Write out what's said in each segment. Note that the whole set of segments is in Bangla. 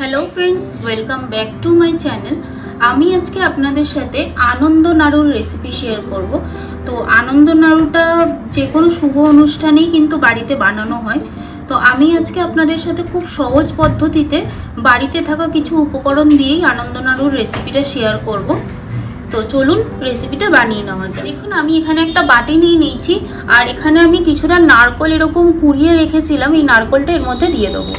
Hello friends welcome back to my channel আমি আজকে আপনাদের সাথে আনন্দ নাড়ুর রেসিপি শেয়ার করব। তো আনন্দ নাড়ুটা যে কোনো শুভ অনুষ্ঠানেই কিন্তু বাড়িতে বানানো হয়। তো আমি আজকে আপনাদের সাথে খুব সহজ পদ্ধতিতে বাড়িতে থাকা কিছু উপকরণ দিয়েই আনন্দ নাড়ুর রেসিপিটা শেয়ার করব। তো চলুন রেসিপিটা বানিয়ে নেওয়া যায় দেখুন, আমি এখানে একটা বাটি নিয়ে নিয়েছি, আর এখানে আমি কিছুটা নারকল এরকম কুড়িয়ে রেখেছিলাম, এই নারকলটা এর মধ্যে দিয়ে দেবো।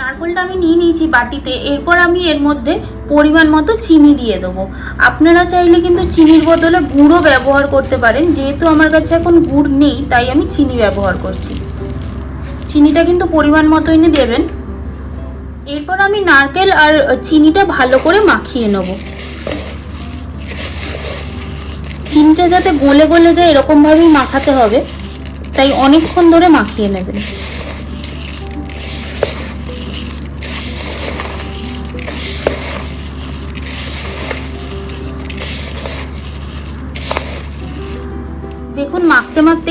নারকলটা আমি নিয়ে নিয়েছি বাটিতে, এরপর আমি এর মধ্যে পরিমাণ মতো চিনি দিয়ে দেবো। আপনারা চাইলে কিন্তু চিনির বদলে গুঁড়ো ব্যবহার করতে পারেন, যেহেতু আমার কাছে এখন গুড় নেই, তাই আমি চিনি ব্যবহার করছি। চিনিটা কিন্তু পরিমাণ মতোই নিয়ে দেবেন। এরপর আমি নারকেল আর চিনিটা ভালো করে মাখিয়ে নেব। চিনিটা যাতে গলে গলে যায়, এরকমভাবেই মাখাতে হবে। তাই অনেকক্ষণ ধরে মাখিয়ে নেবেন।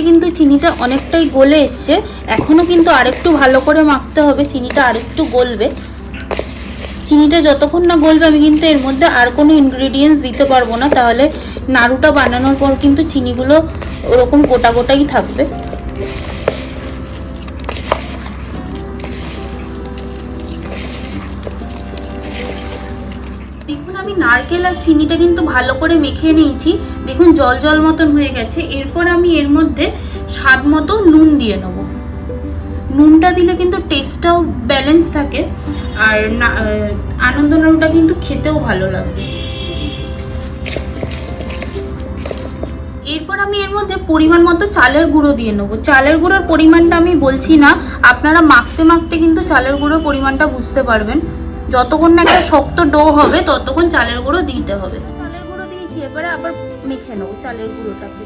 কিন্তু চিনিটা অনেকটাই গলে এসছে। এখনও কিন্তু আরেকটু ভালো করে মাখতে হবে, চিনিটা আরেকটু গলবে। চিনিটা যতক্ষণ না গলবে, আমি কিন্তু এর মধ্যে আর কোনো ইনগ্রিডিয়েন্টস দিতে পারব না। তাহলে নাড়ুটা বানানোর পর কিন্তু চিনিগুলো ওরকম গোটা গোটাই থাকবে। আমি নারকেল আর চিনিটা কিন্তু ভালো করে মেখে নিয়েছি। দেখুন, জল জল মতন হয়ে গেছে। এরপর আমি এর মধ্যে স্বাদ মতো নুন দিয়ে নেব। নুনটা দিলে কিন্তু টেস্টটাও ব্যালেন্স থাকে। আর আনন্দ নাড়ুটা কিন্তু খেতেও ভালো লাগবে। এরপর আমি এর মধ্যে পরিমাণ মতো চালের গুঁড়ো দিয়ে নেব। চালের গুঁড়োর পরিমাণটা আমি বলছি না। আপনারা মাখতে মাখতে কিন্তু চালের গুঁড়োর পরিমাণটা বুঝতে পারবেন। যতক্ষণ না একটা শক্ত ডো হবে ততক্ষণ চালের গুঁড়ো দিতে হবে। চালের গুঁড়ো দিয়েছি এবারে আবার মেখে নেব চালের গুঁড়োটাকে।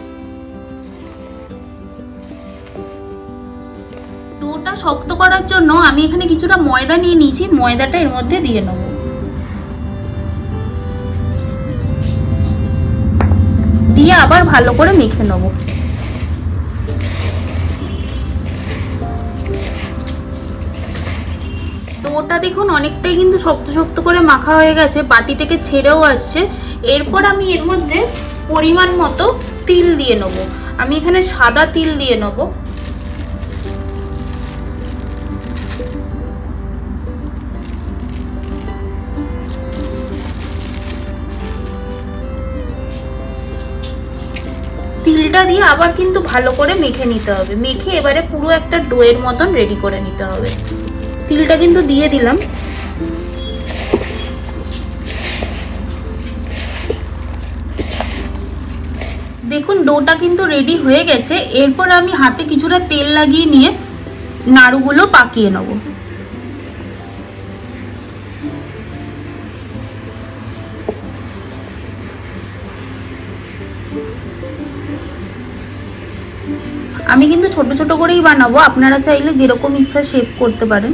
ডোটা শক্ত করার জন্য আমি এখানে কিছুটা ময়দা নিয়ে নিয়েছি ময়দাটা এর মধ্যে দিয়ে নেব। দিয়ে আবার ভালো করে মেখে নেব। ডোটা দেখুন অনেকটাই কিন্তু শক্ত শক্ত করে মাখা হয়ে গেছে, বাটি থেকে ছেড়েও আসছে। এরপর আমি এর মধ্যে পরিমাণ মতো তিল দিয়ে নেব। আমি এখানে সাদা তিল দিয়ে নেব। তিলটা দিয়ে আবার কিন্তু ভালো করে মেখে নিতে হবে। মেখে এবারে পুরো একটা ডোয়ের মতন রেডি করে নিতে হবে। তিলটা কিন্তু দিয়ে দিলাম। দেখুন, ডোটা কিন্তু রেডি হয়ে গেছে। এরপর আমি হাতে কিছুটা তেল লাগিয়ে নিয়ে নাড়ুগুলো পাকিয়ে নেব। আমি কিন্তু ছোট ছোট করেই বানাবো। আপনারা চাইলে যেরকম ইচ্ছা শেপ করতে পারেন।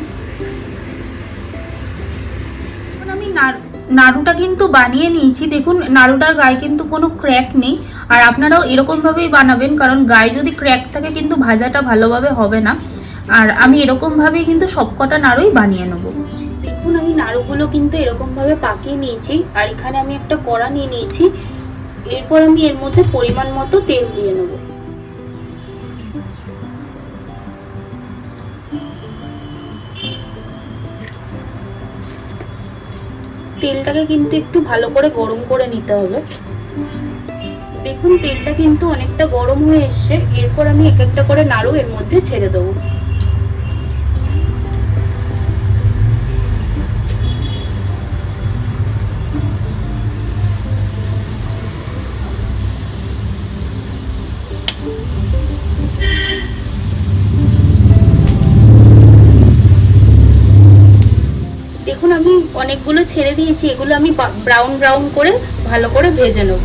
নাড়ুটা কিন্তু বানিয়ে নিয়েছি। দেখুন, নাড়ুটার গায়ে কিন্তু কোনো ক্র্যাক নেই। আর আপনারাও এরকমভাবেই বানাবেন, কারণ গায়ে যদি ক্র্যাক থাকে কিন্তু ভাজাটা ভালোভাবে হবে না। আর আমি এরকমভাবেই কিন্তু সবকটা নাড়ুই বানিয়ে নেব। দেখুন, আমি নাড়ুগুলো কিন্তু এরকমভাবে পাকিয়ে নিয়েছি। আর এখানে আমি একটা কড়া নিয়ে নিয়েছি। এরপর আমি এর মধ্যে পরিমাণ মতো তেল দিয়ে নেব। তেলটাকে কিন্তু একটু ভালো করে গরম করে নিতে হবে। দেখুন, তেলটা কিন্তু অনেকটা গরম হয়ে এসছে। এরপর আমি এক একটা করে নাড়ু এর মধ্যে ছেড়ে দেবো। দেখুন আমি অনেকগুলো ছেড়ে দিয়েছি এগুলো আমি ব্রাউন ব্রাউন করে ভালো করে ভেজে নেব।